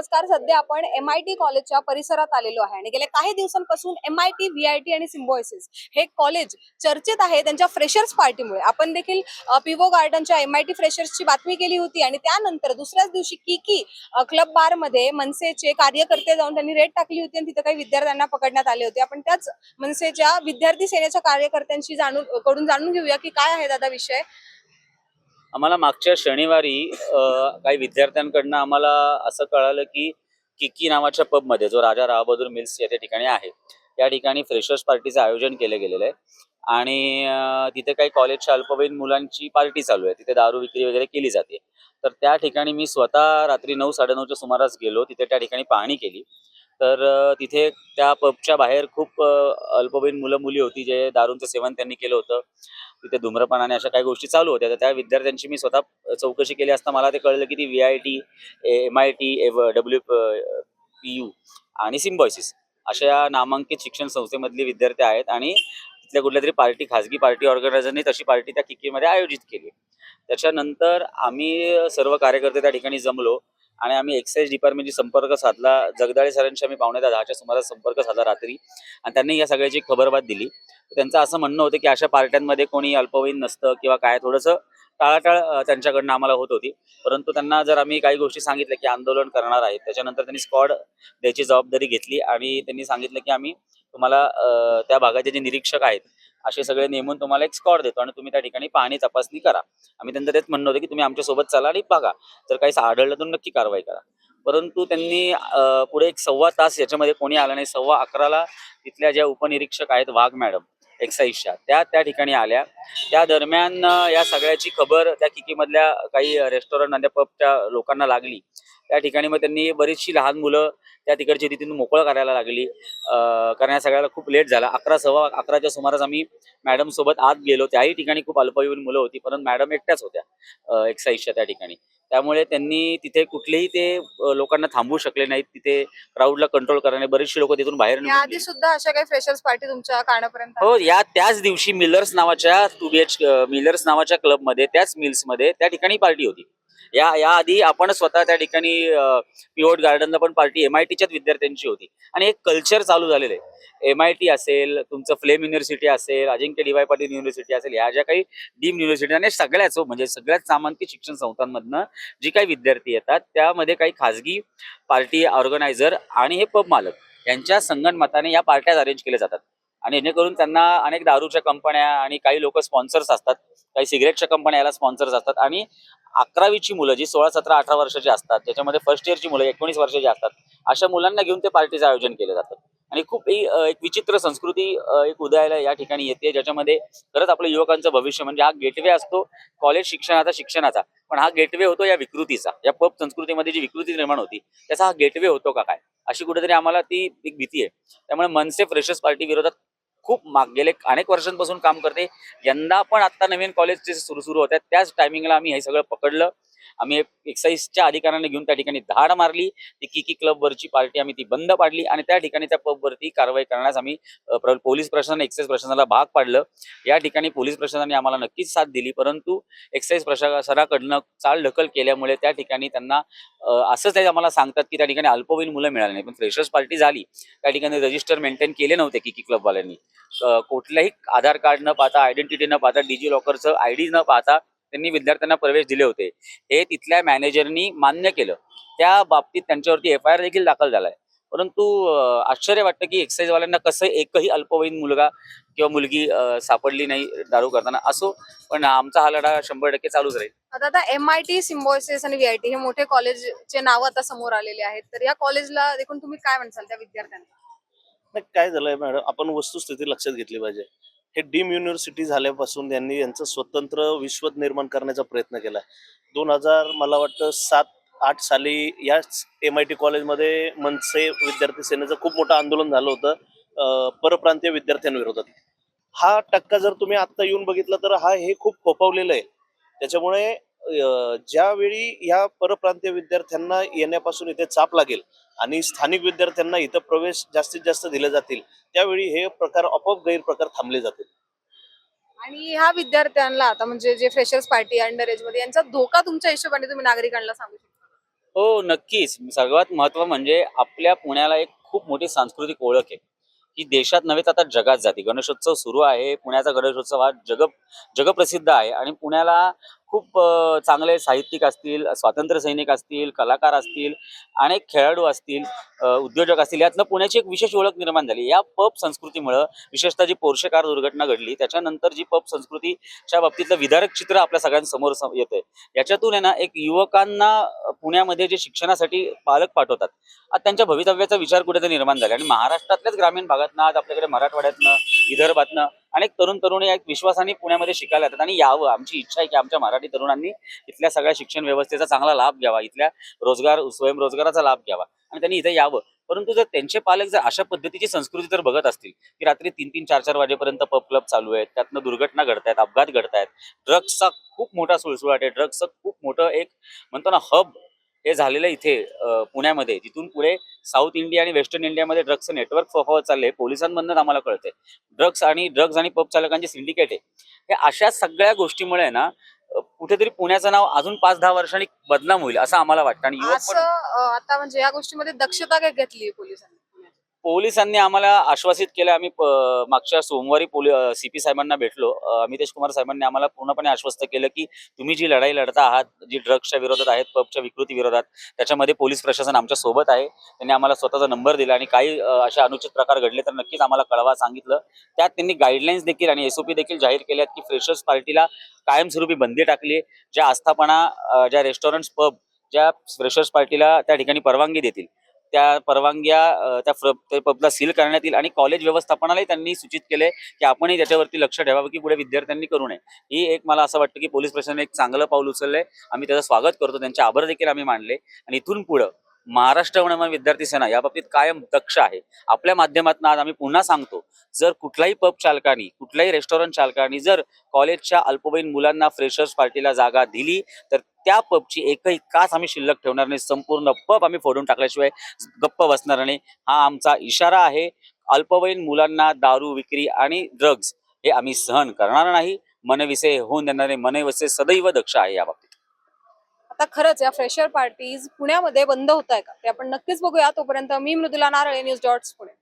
नमस्कार सध्या आपण एम आय टी कॉलेजच्या परिसरात आलेलो आहे. आणि गेल्या काही दिवसांपासून M I T V I T आणि सिम्बॉयसिस हे कॉलेज चर्चेत आहे. त्यांच्या फ्रेशर्स पार्टीमुळे आपण देखील पिवो गार्डनच्या एम आय टी फ्रेशर्सची बातमी केली होती. आणि त्यानंतर दुसऱ्याच दिवशी की की क्लब बारमध्ये मनसेचे कार्यकर्ते जाऊन त्यांनी रेड टाकली होती. आणि तिथे काही विद्यार्थ्यांना पकडण्यात आले होते. आपण त्याच मनसेच्या विद्यार्थी सेनेच्या कार्यकर्त्यांशी जाणून कडून जाणून घेऊया की काय आहे दादा विषय. आम्हाला मागच्या शनिवारी काही विद्यार्थ्यांकडनं आम्हाला असं कळालं की किकी नावाच्या पबमध्ये जो राजा रावबहादूर मिल्स या ठिकाणी आहे त्या ठिकाणी फ्रेशर्स पार्टीचं आयोजन केलं गेलेलं आहे. आणि तिथे काही कॉलेजच्या अल्पवयीन मुलांची पार्टी चालू आहे. तिथे दारू विक्री वगैरे केली जाते. तर त्या ठिकाणी मी स्वतः रात्री नऊ साडेनऊच्या सुमारास गेलो. तिथे त्या ठिकाणी पाहणी केली. तर तिथे त्या पबच्या बाहेर खूप अल्पवयीन मुलं मुली होती जे दारूंचं सेवन त्यांनी केलं होतं. तिथे धूम्रपणाने अशा काही गोष्टी चालू होत्या. तर त्या विद्यार्थ्यांची मी स्वतः चौकशी केली असता मला ते कळलं की ती V I T M I T W P U आणि सिम्बॉयसिस अशा नामांकित शिक्षण संस्थेमधली विद्यार्थी आहेत आणि तिथल्या कुठल्या तरी पार्टी खाजगी पार्टी ऑर्गनायझरने तशी पार्टी त्या किकीमध्ये आयोजित केली. त्याच्यानंतर आम्ही सर्व कार्यकर्ते त्या ठिकाणी जमलो. आणि आम्ही एक्साईज डिपार्टमेंटशी संपर्क साधला. जगदाळे सरांशी आम्ही पावणे दहाच्या सुमारास संपर्क साधला रात्री. आणि त्यांनी या सगळ्याची खबरबात दिली. त्यांचं असं म्हणणं होतं की अशा पार्ट्यांमध्ये कोणी अल्पवयीन नसतं किंवा काय थोडंसं टाळाटाळ त्यांच्याकडनं आम्हाला होत होती. परंतु त्यांना जर आम्ही काही गोष्टी सांगितल्या की आंदोलन करणार आहेत त्याच्यानंतर त्यांनी स्कॉड द्यायची जबाबदारी घेतली आणि त्यांनी सांगितलं की आम्ही तुम्हाला त्या भागाचे जे निरीक्षक आहेत असे सगळे नेमून तुम्हाला एक स्कॉड देतो आणि तुम्ही त्या ठिकाणी पाहणी तपासणी करा. आम्ही त्यांचं तेच म्हणणं होतं की तुम्ही आमच्यासोबत चला आणि बघा. जर काही आढळलं तर नक्की कारवाई करा. परंतु त्यांनी पुढे एक सव्वा तास याच्यामध्ये कोणी आलं नाही. सव्वा अकराला तिथल्या ज्या उपनिरीक्षक आहेत वाघ मॅडम एक्साईजच्या त्या त्या ठिकाणी आल्या. त्या दरम्यान या सगळ्याची खबर त्या किकीमधल्या काही रेस्टॉरंट आणि पबच्या लोकांना लागली. त्या ठिकाणी मग त्यांनी बरीचशी लहान मुलं त्या तिकडची तिथून मोकळं करायला लागली. कारण या सगळ्याला खूप लेट झाला. अकरा सव्वा अकराच्या सुमारास आम्ही मॅडम सोबत आत गेलो. त्याही ठिकाणी खूप अल्पवयीन मुलं होती परंतु मॅडम एकट्याच होत्या. एक्साईजच्या त्या ठिकाणी. त्यामुळे त्यांनी तिथे कुठलेही ते लोकांना थांबवू शकले नाहीत. तिथे क्राऊडला कंट्रोल करणे बरेचसे लोक तिथून बाहेर गेले. सुद्धा अशा काही फ्रेशर्स पार्टी तुमच्या कानापर्यंत हो या त्याच दिवशी मिलर्स नावाच्या टू बी एच मिलर्स नावाच्या क्लबमध्ये त्याच मिल्समध्ये त्या ठिकाणी पार्टी होती. या याआधी आपण स्वतः त्या ठिकाणी पिओट गार्डनला पण पार्टी एम आय टीच्याच विद्यार्थ्यांची होती. आणि एक कल्चर चालू झालेलं आहे. एम आय टी असेल तुमचं फ्लेम युनिव्हर्सिटी असेल Ajinkya D Y Patil university असेल ह्या ज्या काही डीम युनिव्हर्सिटी आणि सगळ्याच हो, म्हणजे सगळ्याच सामान्य शिक्षण संस्थांमधनं जी काही विद्यार्थी येतात त्यामध्ये काही खाजगी पार्टी ऑर्गनायझर आणि हे पब मालक यांच्या संगणमताने या पार्ट्याज अरेंज केल्या जातात. आणि जेणेकरून त्यांना अनेक दारूच्या कंपन्या आणि काही लोक स्पॉन्सर्स असतात. काही सिगरेटच्या कंपन्या याला स्पॉन्सर्स असतात. आणि अकरावीची मुलं जी सोळा सतरा अठरा वर्षाची असतात त्याच्यामध्ये फर्स्ट इयरची मुलं एकोणीस वर्षाची असतात अशा मुलांना घेऊन ते पार्टीचं आयोजन केलं जातं आणि खूप एक विचित्र संस्कृती एक उदयाला या ठिकाणी येते ज्याच्यामध्ये खरंच आपल्या युवकांचं भविष्य म्हणजे हा गेटवे असतो कॉलेज शिक्षणाचा शिक्षणाचा. पण हा गेटवे होतो या विकृतीचा. या पब संस्कृतीमध्ये जी विकृती निर्माण होती त्याचा हा गेटवे होतो का काय? अशी कुठेतरी आम्हाला ती एक भीती आहे. त्यामुळे मनसे फ्रेशर्स पार्टी विरोधात खूप माग गेले अनेक वर्षांपासून काम करते. यंदा पण आता नवीन कॉलेज सुरू सुरू होत्या त्याच टायमिंगला आम्ही हे सगळं पकडलं. आम्ही एक्साईजच्या अधिकाऱ्यांना घेऊन त्या ठिकाणी धाड मारली. ती किकी क्लबवरची पार्टी आम्ही ती बंद पाडली आणि त्या ठिकाणी त्या पबवरती कारवाई करण्यास आम्ही पोलीस प्रशासन एक्साईज प्रशासनाला भाग पाडलं. या ठिकाणी पोलीस प्रशासनाने आम्हाला नक्कीच साथ दिली परंतु एक्साईज प्रशासनाकडनं चाल ढकल केल्यामुळे त्या ठिकाणी त्यांना असंच ते आम्हाला सांगतात की त्या ठिकाणी अल्पवयीन मुलं मिळाली नाही पण फ्रेशर्स पार्टी झाली. त्या ठिकाणी रजिस्टर मेंटेन केले नव्हते किकी क्लबवाल्यांनी कुठल्याही आधार कार्ड न पाहता आयडेंटिटी न पाहता डिजी लॉकरचं आय डी न पाहता त्यांनी विद्यार्थ्यांना प्रवेश दिले होते. हे तिथल्या मॅनेजरनी मान्य केलं. त्या बाबतीत त्यांच्यावरती एफ आय आर देखील दाखल झालाय. परंतु आश्चर्य वाटतं की एक्साईजवाल्यांना कसं एकही अल्पवयीन मुलगा किंवा मुलगी सापडली नाही दारू करताना असो पण आमचा हा लढा शंभर टक्के चालूच राहील. आता आता एम आय टी सिम्बॉयसिस आणि व्हीआयटी हे मोठे कॉलेजचे नाव आता समोर आलेले आहेत. तर या कॉलेजला देखून तुम्ही काय म्हणसाल त्या विद्यार्थ्यांना? काय झालंय मॅडम आपण वस्तुस्थिती लक्षात घेतली पाहिजे. हे डीम युनिव्हर्सिटी झाल्यापासून यांनी यांचं स्वतंत्र विश्व निर्माण करण्याचा प्रयत्न केला. दोन हजार मला वाटतं सात आठ साली याच एम आय टी कॉलेजमध्ये मनसे विद्यार्थी सेनेचं खूप मोठं आंदोलन झालं होतं परप्रांतीय विद्यार्थ्यांविरोधात. हा टक्का जर तुम्ही आत्ता येऊन बघितला तर हा हे खूप फोपावलेलं आहे. त्याच्यामुळे ज्यावेळी या परप्रांतीय विद्यार्थ्यांना येण्यापासून इथे चाप लागेल आणि स्थानिक विद्यार्थ्यांना इथं प्रवेश जास्तीत जास्त दिले जातील. त्यावेळी हे प्रकार आपोआप गैरप्रकार थांबले जातील. आणि ह्या विद्यार्थ्यांना आता म्हणजे जे फ्रेशर्स पार्टी अंडर एजमध्ये यांचा धोका तुमच्या हिशोबाने तुम्ही नागरिकांना सांगू शकता? हो नक्कीच. सर्वात महत्त्व म्हणजे आपल्या पुण्याला एक खूप मोठी सांस्कृतिक ओळख आहे. ही देशात नव्हे तर आता जगात जाते. गणेशोत्सव सुरू आहे पुण्याचा गणेशोत्सव हा जग जगप्रसिद्ध आहे आणि पुण्याला खूप चांगले साहित्यिक असतील स्वातंत्र्य सैनिक असतील कलाकार असतील अनेक खेळाडू असतील उद्योजक असतील यातनं पुण्याची एक विशेष ओळख निर्माण झाली. या पब संस्कृतीमुळं विशेषतः जी पोर्शेकार दुर्घटना घडली त्याच्यानंतर जी पब संस्कृतीच्या बाबतीतलं विदारक चित्र आपल्या सगळ्यांसमोर सम- येतंय. याच्यातून आहे ना एक युवकांना पुण्यामध्ये जे शिक्षणासाठी पालक पाठवतात आज त्यांच्या भवितव्याचा विचार कुठेतरी निर्माण झाला. आणि महाराष्ट्रातल्याच ग्रामीण भागातनं आज आपल्याकडे मराठवाड्यातनं विदर्भातनं अनेक तरुण तरुणी एक विश्वासाने पुण्यामध्ये शिकायला येतात. आणि यावं आमची इच्छा आहे की आमच्या मराठी तरुणांनी इथल्या सगळ्या शिक्षण व्यवस्थेचा चांगला लाभ घ्यावा इथल्या रोजगार स्वयंरोजगाराचा लाभ घ्यावा. आणि त्यांनी इथे यावं. परंतु जर त्यांचे पालक जर अशा पद्धतीची संस्कृती जर बघत असतील की रात्री तीन तीन चार चार वाजेपर्यंत पब क्लब चालू आहेत त्यातनं दुर्घटना घडत आहेत अपघात घडत आहेत ड्रग्सचा खूप मोठा सुळसुळाट आहे. ड्रग्सचं खूप मोठं एक म्हणतो ना हब हे झालेलं इथे पुण्यामध्ये. जिथून पुढे साऊथ इंडिया आणि वेस्टर्न इंडियामध्ये ड्रग्सचं नेटवर्क फोफावत चाललंय पोलिसांमधनं आम्हाला कळतंय. ड्रग्स आणि ड्रग्स आणि पब चालकांचे सिंडिकेट आहे. हे अशा सगळ्या गोष्टीमुळे ना कुठेतरी पुण्याचं नाव अजून पाच दहा वर्षांनी बदनाम होईल असं आम्हाला वाटतं. आणि आता म्हणजे या गोष्टीमध्ये दक्षता काय घेतली पोलिसांनी. पोलिसांनी आम्हाला आश्वासित केलं. आम्ही मागच्या सोमवारी पोली सीपी साहेबांना भेटलो. अमितेश कुमार साहेबांनी आम्हाला पूर्णपणे आश्वस्त केलं की तुम्ही जी लढाई लढता आहात जी ड्रग्सच्या विरोधात आहेत पबच्या विकृती विरोधात त्याच्यामध्ये पोलीस प्रशासन आमच्यासोबत आहे. त्यांनी आम्हाला स्वतःचा नंबर दिला आणि काही अशा असे अनुचित प्रकार घडले तर नक्कीच आम्हाला कळवा सांगितलं. त्यात त्यांनी गाईडलाईन्स देखील आणि एसओपी देखील जाहीर केल्यात की फ्रेशर्स पार्टीला कायमस्वरूपी बंदी टाकली आहे. ज्या आस्थापना ज्या रेस्टॉरंट्स पब ज्या फ्रेशर्स पार्टीला त्या ठिकाणी परवानगी देतील. त्या परवानग्या त्या पबला सील करण्यात येईल आणि कॉलेज व्यवस्थापनालाही त्यांनी सूचित केले की आपणही त्याच्यावरती लक्ष ठेवावं की पुढे विद्यार्थ्यांनी करू नये. ही एक मला असं वाटतं की पोलीस प्रशासनाने एक चांगलं पाऊल उचललंय. आम्ही त्याचं स्वागत करतो. त्यांचे आभार देखील आम्ही मानले. आणि इथून पुढं महाराष्ट्र वनवन विद्यार्थी सेना या बाबतीत कायम दक्ष आहे. आपल्या माध्यमातून आज आम्ही पुन्हा सांगतो जर कुठल्याही पब चालकांनी कुठल्याही रेस्टॉरंट चालकांनी जर कॉलेजच्या अल्पवयीन मुलांना फ्रेशर्स पार्टीला जागा दिली तर त्या पबची एकही कास आम्ही शिल्लक ठेवणार नाही. संपूर्ण पब आम्ही फोडून टाकल्याशिवाय गप्प बसणार नाही. हा आमचा इशारा आहे. अल्पवयीन मुलांना दारू विक्री आणि ड्रग्ज हे आम्ही सहन करणार नाही. मनविषय होऊन देणारे मनविषय सदैव दक्ष आहे याबाबत आता खरंच या फ्रेशर पार्टीज पुण्यामध्ये बंद होत आहे का? ते आपण नक्कीच बघूया. तोपर्यंत मी मृदुला नारळे न्यूज डॉट्स पुणे.